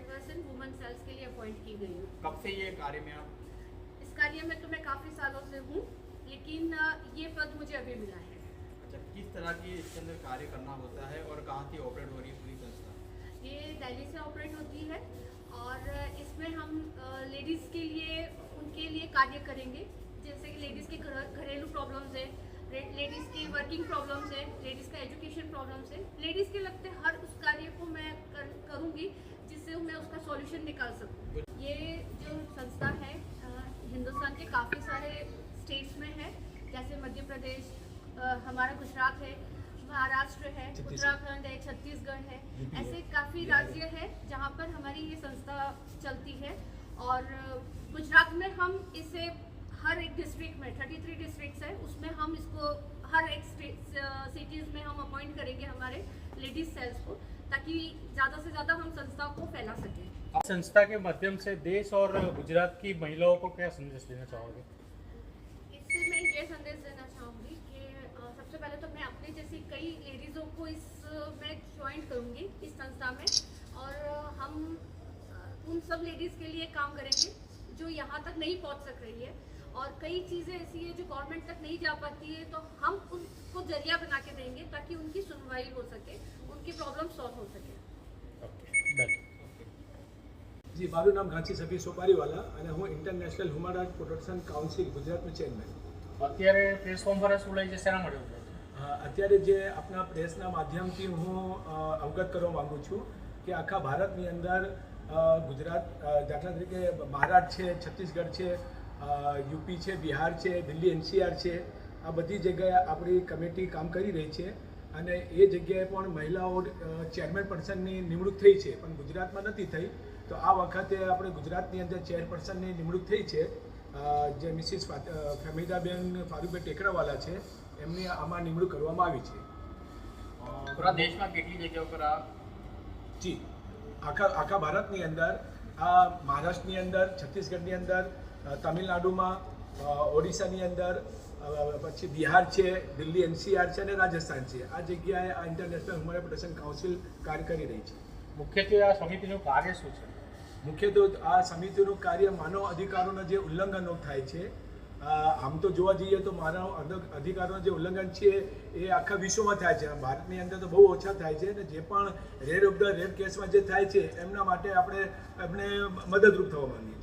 Chairperson women sales के लिए appoint की गई हूँ। कब से ये कार्य में आप? इस कार्य में तो मैं काफ़ी सालों से हूँ लेकिन ये पद मुझे अभी मिला है। अच्छा किस तरह की इसके अंदर कार्य करना होता है और कहाँ से ऑपरेट हो रही है पूरी संस्था? ये दिल्ली से ऑपरेट होती है और इसमें हम लेडीज़ के लिए उनके लिए कार्य करेंगे। जैसे कि लेडीज़ के घर- घरेलू प्रॉब्लम्स है लेडीज़ की वर्किंग प्रॉब्लम्स है लेडीज़ का एजुकेशन प्रॉब्लम्स है। लेडीज़ के लगते हर उस कार्य को मैं कर, करूँगी जिससे मैं उसका सॉल्यूशन निकाल सकूँ। ये जो संस्था है हिंदुस्तान के काफ़ी सारे स्टेट्स में है जैसे मध्य प्रदेश हमारा गुजरात है महाराष्ट्र है उत्तराखंड है छत्तीसगढ़ है ऐसे काफ़ी राज्य है जहाँ पर हमारी ये संस्था चलती है। और गुजरात में हम इसे एक डिस्ट्रिक्ट में 33 डिस्ट्रिक्ट्स है उसमें हम इसको हर एक सिटीज़ में हम अपॉइंट करेंगे हमारे लेडीज़ सेल्स को ताकि ज़्यादा से ज़्यादा हम संस्था को फैला सकें। संस्था के माध्यम से देश और गुजरात की महिलाओं को क्या संदेश देना चाहोगे? इससे मैं ये संदेश देना चाहूँगी कि सबसे पहले तो मैं अपने जैसी कई लेडीज़ों को इस में ज्वाइन करूँगी इस संस्था में और हम उन सब लेडीज़ के लिए काम करेंगे जो यहाँ तक नहीं पहुँच सक रही है। और कई चीज़ें ऐसी है जो गवर्नमेंट तक नहीं जा पाती है तो हम उनको जरिया बना के देंगे ताकि उनकी सुनवाई हो सके उनकी प्रॉब्लम सॉल्व हो सके ઓકે ડન જી મારું નામ ઘાંચી સભી સોપારીવાલા અને હું international human right protection council ગુજરાતનું ચેરમેન અત્યારે પ્રેસ કોન્ફરન્સ બોલાઈ છે શેના માટે બોલાય છે અ, અત્યારે જે આપણા પ્રેસના માધ્યમથી હું અ, અવગત કરવા માગું છું કે આખા ભારતની અંદર અ, ગુજરાત અ, દાખલા તરીકે મહારાષ્ટ્ર છે છત્તીસગઢ છે અ, યુપી છે બિહાર છે દિલ્હી એનસીઆર છે આ બધી જગ્યાએ આપણી કમિટી કામ કરી રહી છે અને એ જગ્યાએ પણ મહિલાઓ ચેરમેન પર્સનની નિમણૂક થઈ છે પણ ગુજરાતમાં નથી થઈ. તો આ વખતે આપણે ગુજરાતની અંદર ચેરપર્સનની નિમણૂક થઈ છે. જે મિસિસ ફેમિદાબેન ફારૂકભાઈ ટેકરાવાલા છે એમની આમાં નિમણૂક કરવામાં આવી છે. પૂરા દેશમાં કેટલી જગ્યાઓ પર આ? જી. આખા આખા ભારતની અંદર આ મહારાષ્ટ્રની અંદર છત્તીસગઢની અંદર તમિલનાડુમાં ઓડિશાની અંદર પછી બિહાર છે દિલ્હી એનસીઆર છે અને રાજસ્થાન છે. આ જગ્યાએ આ ઇન્ટરનેશનલ હ્યુમન રેપ્યુટેશન કાઉન્સિલ કાર્ય કરી રહી છે. મુખ્યત્વે આ સમિતિનું કાર્ય શું છે? મુખ્યત્વે આ સમિતિનું કાર્ય માનવ અધિકારોના જે ઉલ્લંઘનો થાય છે આમ તો જોવા જઈએ તો માનવ અધિ- અધિકારોના જે ઉલ્લંઘન છે એ આખા વિશ્વમાં થાય છે. ભારતની અંદર તો બહુ ઓછા થાય છે અને જે પણ રેડ ઓફ ધ રેડ કેસમાં જે થાય છે એમના માટે આપણે એમને મદદરૂપ થવા માંગીએ